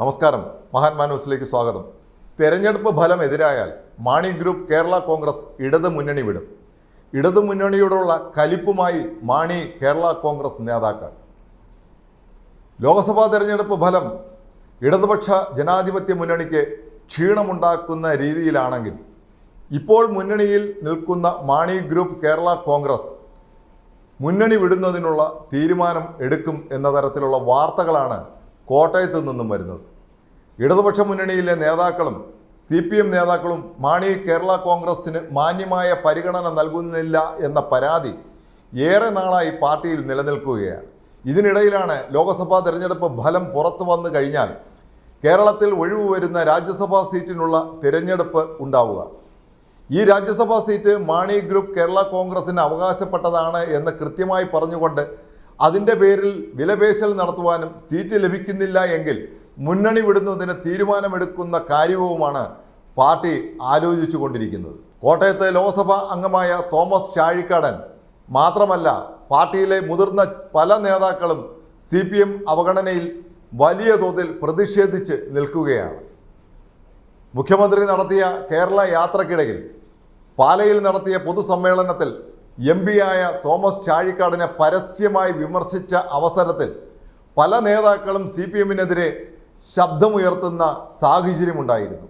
നമസ്കാരം. മഹാത്മാ ന്യൂസിലേക്ക് സ്വാഗതം. തെരഞ്ഞെടുപ്പ് ഫലം എതിരായാൽ മാണി ഗ്രൂപ്പ് കേരള കോൺഗ്രസ് ഇടത് മുന്നണി വിടും. ഇടത് മുന്നണിയോടുള്ള കലിപ്പുമായി മാണി കേരള കോൺഗ്രസ് നേതാക്കൾ. ലോക്സഭാ തെരഞ്ഞെടുപ്പ് ഫലം ഇടതുപക്ഷ ജനാധിപത്യ മുന്നണിക്ക് ക്ഷീണമുണ്ടാക്കുന്ന രീതിയിലാണെങ്കിൽ ഇപ്പോൾ മുന്നണിയിൽ നിൽക്കുന്ന മാണി ഗ്രൂപ്പ് കേരള കോൺഗ്രസ് മുന്നണി വിടുന്നതിനുള്ള തീരുമാനം എടുക്കും എന്ന തരത്തിലുള്ള വാർത്തകളാണ് കോട്ടയത്ത് നിന്നും വരുന്നത്. ഇടതുപക്ഷ മുന്നണിയിലെ നേതാക്കളും സി പി എം നേതാക്കളും മാണി കേരള കോൺഗ്രസിന് മാന്യമായ പരിഗണന നൽകുന്നില്ല എന്ന പരാതി ഏറെ നാളായി പാർട്ടിയിൽ നിലനിൽക്കുകയാണ്. ഇതിനിടയിലാണ് ലോക്സഭാ തെരഞ്ഞെടുപ്പ് ഫലം പുറത്തു വന്നു കഴിഞ്ഞാൽ കേരളത്തിൽ ഒഴിവ് വരുന്ന രാജ്യസഭാ സീറ്റിനുള്ള തിരഞ്ഞെടുപ്പ് ഉണ്ടാവുക. ഈ രാജ്യസഭാ സീറ്റ് മാണി ഗ്രൂപ്പ് കേരള കോൺഗ്രസിന് അവകാശപ്പെട്ടതാണ് എന്ന് കൃത്യമായി പറഞ്ഞുകൊണ്ട് അതിന്റെ പേരിൽ വിലപേശൽ നടത്തുവാനും സീറ്റ് ലഭിക്കുന്നില്ല എങ്കിൽ മുന്നണി വിടുന്നതിന് തീരുമാനമെടുക്കുന്ന കാര്യവുമാണ് പാർട്ടി ആലോചിച്ചു കൊണ്ടിരിക്കുന്നത് കോട്ടയത്ത് ലോക്സഭാ അംഗമായ തോമസ് ചാഴിക്കാടൻ മാത്രമല്ല പാർട്ടിയിലെ മുതിർന്ന പല നേതാക്കളും സി പി എം അവഗണനയിൽ വലിയ തോതിൽ പ്രതിഷേധിച്ച് നിൽക്കുകയാണ്. മുഖ്യമന്ത്രി നടത്തിയ കേരള യാത്രക്കിടയിൽ പാലയിൽ നടത്തിയ പൊതുസമ്മേളനത്തിൽ എം ആയ തോമസ് ചാഴിക്കാടിനെ പരസ്യമായി വിമർശിച്ച അവസരത്തിൽ പല നേതാക്കളും സി പി എമ്മിനെതിരെ ശബ്ദമുയർത്തുന്ന സാഹചര്യമുണ്ടായിരുന്നു.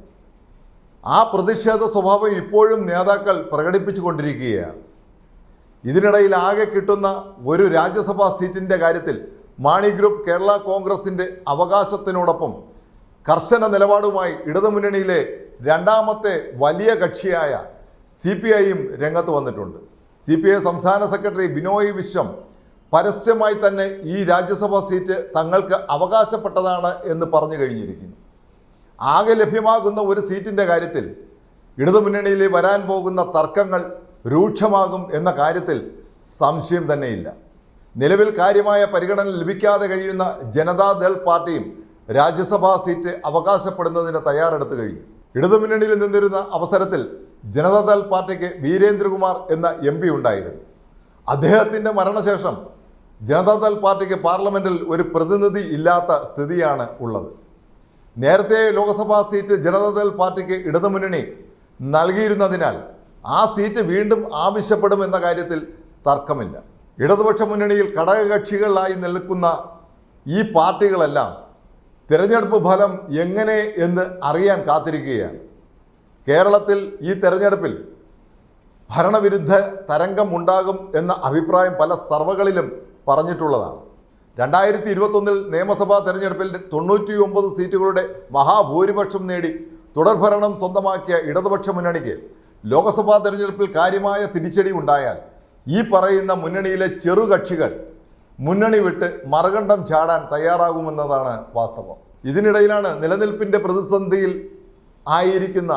ആ പ്രതിഷേധ സ്വഭാവം ഇപ്പോഴും നേതാക്കൾ പ്രകടിപ്പിച്ചു കൊണ്ടിരിക്കുകയാണ് ഇതിനിടയിൽ ആകെ കിട്ടുന്ന ഒരു രാജ്യസഭാ സീറ്റിന്റെ കാര്യത്തിൽ മാണി ഗ്രൂപ്പ് കേരള കോൺഗ്രസിന്റെ അവകാശത്തിനോടൊപ്പം കർശന നിലപാടുമായി ഇടതുമുന്നണിയിലെ രണ്ടാമത്തെ വലിയ കക്ഷിയായ സി പി ഐയും രംഗത്ത് വന്നിട്ടുണ്ട്. സി പി ഐ സംസ്ഥാന സെക്രട്ടറി ബിനോയ് വിശ്വം പരസ്യമായി തന്നെ ഈ രാജ്യസഭാ സീറ്റ് തങ്ങൾക്ക് അവകാശപ്പെട്ടതാണ് എന്ന് പറഞ്ഞു കഴിഞ്ഞിരിക്കുന്നു. ആകെ ലഭ്യമാകുന്ന ഒരു സീറ്റിന്റെ കാര്യത്തിൽ ഇടതുമുന്നണിയിൽ വരാൻ പോകുന്ന തർക്കങ്ങൾ രൂക്ഷമാകും എന്ന കാര്യത്തിൽ സംശയം തന്നെയില്ല. നിലവിൽ കാര്യമായ പരിഗണന ലഭിക്കാതെ കഴിയുന്ന ജനതാദൾ പാർട്ടിയും രാജ്യസഭാ സീറ്റ് അവകാശപ്പെടുന്നതിന് തയ്യാറെടുത്തു കഴിഞ്ഞു. ഇടതുമുന്നണിയിൽ നിന്നിരുന്ന അവസരത്തിൽ ജനതാദൾ പാർട്ടിക്ക് വീരേന്ദ്രകുമാർ എന്ന എം പി ഉണ്ടായിരുന്നു. അദ്ദേഹത്തിന്റെ മരണശേഷം ജനതാദൾ പാർട്ടിക്ക് പാർലമെന്റിൽ ഒരു പ്രതിനിധി ഇല്ലാത്ത സ്ഥിതിയാണ് ഉള്ളത്. നേരത്തെ ലോക്സഭാ സീറ്റ് ജനതാദൾ പാർട്ടിക്ക് ഇടതുമുന്നണി നൽകിയിരുന്നതിനാൽ ആ സീറ്റ് വീണ്ടും ആവശ്യപ്പെടുമെന്ന കാര്യത്തിൽ തർക്കമില്ല. ഇടതുപക്ഷ മുന്നണിയിൽ ഘടകകക്ഷികളായി നിൽക്കുന്ന ഈ പാർട്ടികളെല്ലാം തിരഞ്ഞെടുപ്പ് ഫലം എങ്ങനെ എന്ന് അറിയാൻ കാത്തിരിക്കുകയാണ്. കേരളത്തിൽ ഈ തെരഞ്ഞെടുപ്പിൽ ഭരണവിരുദ്ധ തരംഗം ഉണ്ടാകും എന്ന അഭിപ്രായം പല സർവകളിലും പറഞ്ഞിട്ടുള്ളതാണ്. രണ്ടായിരത്തി ഇരുപത്തൊന്നിൽ നിയമസഭാ തെരഞ്ഞെടുപ്പിൽ തൊണ്ണൂറ്റി ഒമ്പത് സീറ്റുകളുടെ മഹാഭൂരിപക്ഷം നേടി തുടർഭരണം സ്വന്തമാക്കിയ ഇടതുപക്ഷ മുന്നണിക്ക് ലോക്സഭാ തെരഞ്ഞെടുപ്പിൽ കാര്യമായ തിരിച്ചടി ഉണ്ടായാൽ ഈ പറയുന്ന മുന്നണിയിലെ ചെറുകക്ഷികൾ മുന്നണി വിട്ട് മറുകണ്ഠം ചാടാൻ തയ്യാറാകുമെന്നതാണ് വാസ്തവം. ഇതിനിടയിലാണ് നിലനിൽപ്പിന്റെ പ്രതിസന്ധിയിൽ ആയിരിക്കുന്ന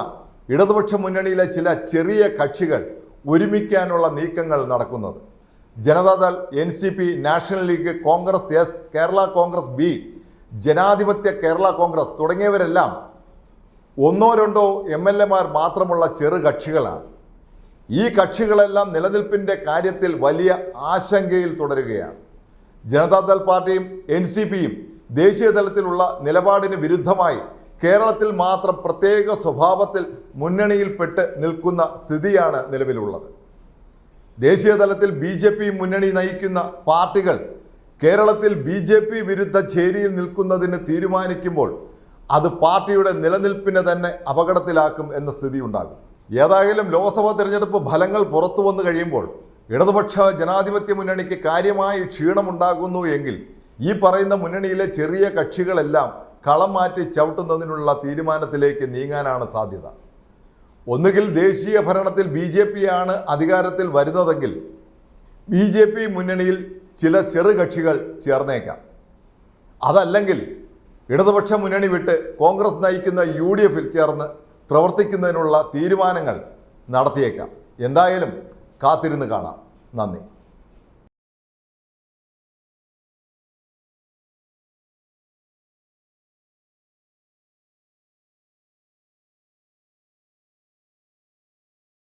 ഇടതുപക്ഷ മുന്നണിയിലെ ചില ചെറിയ കക്ഷികൾ ഒരുമിക്കാനുള്ള നീക്കങ്ങൾ നടക്കുന്നത്. Janata Dal N C P national league Congress S Kerala Congress B ജനാധിപത്യ കേരള കോൺഗ്രസ് തുടങ്ങിയവരെല്ലാം ഒന്നോ രണ്ടോ എം എൽ എമാർ മാത്രമുള്ള ചെറു കക്ഷികളാണ്. ഈ കക്ഷികളെല്ലാം നിലനിൽപ്പിന്റെ കാര്യത്തിൽ വലിയ ആശങ്കയിൽ തുടരുകയാണ്. ജനതാദൾ പാർട്ടിയും എൻ സി പിയും ദേശീയ തലത്തിലുള്ള നിലപാടിന് വിരുദ്ധമായി കേരളത്തിൽ മാത്രം പ്രത്യേക സ്വഭാവത്തിൽ മുന്നണിയിൽപ്പെട്ട് നിൽക്കുന്ന സ്ഥിതിയാണ് നിലവിലുള്ളത്. ദേശീയ തലത്തിൽ ബി ജെ പി മുന്നണി നയിക്കുന്ന പാർട്ടികൾ കേരളത്തിൽ ബി ജെ പി വിരുദ്ധ ചേരിയിൽ നിൽക്കുന്നതിന് തീരുമാനിക്കുമ്പോൾ അത് പാർട്ടിയുടെ നിലനിൽപ്പിനെ തന്നെ അപകടത്തിലാക്കും എന്ന സ്ഥിതി ഉണ്ടാകും ഏതായാലും ലോക്സഭാ തിരഞ്ഞെടുപ്പ് ഫലങ്ങൾ പുറത്തു വന്നു കഴിയുമ്പോൾ ഇടതുപക്ഷ ജനാധിപത്യ മുന്നണിക്ക് കാര്യമായി ക്ഷീണമുണ്ടാകുന്നു എങ്കിൽ ഈ പറയുന്ന മുന്നണിയിലെ ചെറിയ കക്ഷികളെല്ലാം കളം മാറ്റി ചവിട്ടുന്നതിനുള്ള തീരുമാനത്തിലേക്ക് നീങ്ങാനാണ് സാധ്യത. ഒന്നുകിൽ ദേശീയ ഭരണത്തിൽ ബി ജെ പി ആണ് അധികാരത്തിൽ വരുന്നതെങ്കിൽ ബി ജെ പി മുന്നണിയിൽ ചില ചെറുകക്ഷികൾ ചേർന്നേക്കാം. അതല്ലെങ്കിൽ ഇടതുപക്ഷ മുന്നണി വിട്ട് കോൺഗ്രസ് നയിക്കുന്ന യു ഡി എഫിൽ ചേർന്ന് പ്രവർത്തിക്കുന്നതിനുള്ള തീരുമാനങ്ങൾ നടത്തിയേക്കാം. എന്തായാലും കാത്തിരുന്ന് കാണാം. നന്ദി.